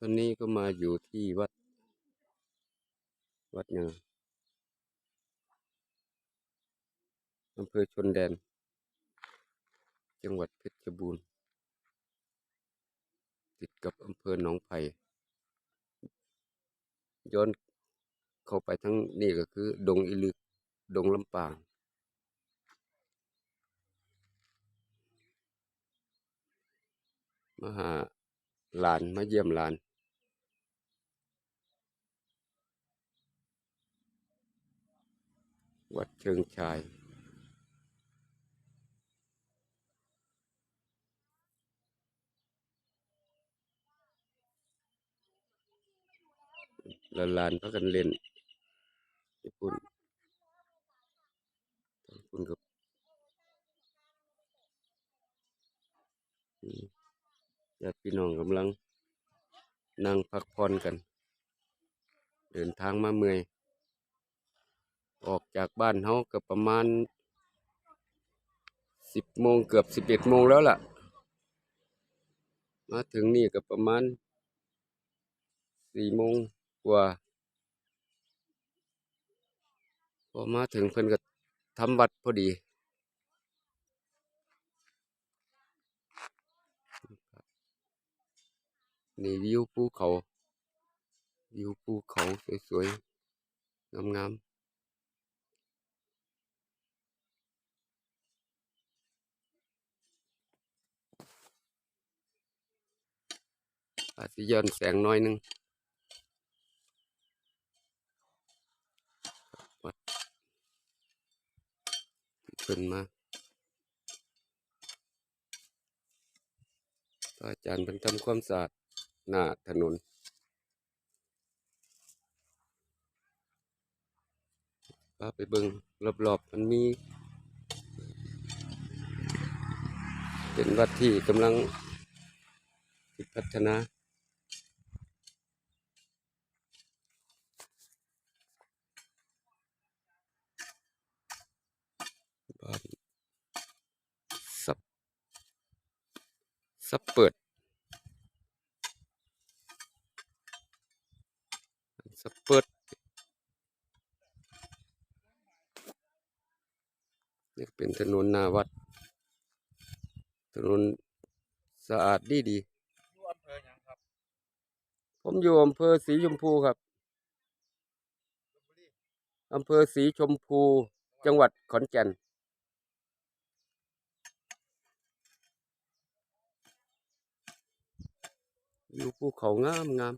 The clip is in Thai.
ตอนนี้ก็มาอยู่ที่วัด วัดยังอำเภอชนแดน จังหวัดเพชรบูรณ์ ติดกับอำเภอหนองไผ่ย้อนเข้าไปทั้งนี่ก็คือ ดงอิลึก ดงลำปางมาหาหลานมาเยี่ยมหลาน วัดเชิงชายล้วหลานพากันเล่นญี่ปุ่นญี่ปุ่นกับญาติพี่น้องกำลัง นั่งพักผ่อนกัน เดินทางมาเมื่อย ออกจากบ้านเฮาก็ประมาณสิบโมงเกือบสิบเอ็ดโมงแล้วล่ะ มาถึงนี่ก็ประมาณสี่โมงกว่าพอมาถึงเพิ่นก็ทำวัดพอดีนี่วิวภูเขา วิวภูเขาสวยๆ งามๆ อาจจะย้อนแสงน้อยนึงวัดที่เพิ่นมาอาจารย์เพิ่นทำความสะอาดหน้าถนนพาไปเบิ่งรอบๆมันมี เป็นวัดที่กำลังพัฒนา บ้านสับ สับเปิดสับเปิดนี่เป็นถนนหน้าวัด ถนนสะอาดดีดีอยู่อำเภอหยังครับๆผมอยู่อำเภอสีชมพูครับลพบุรีอำเภอสีชมพูจังหวัดขอนแก่น อยู่ภูเขางามงาม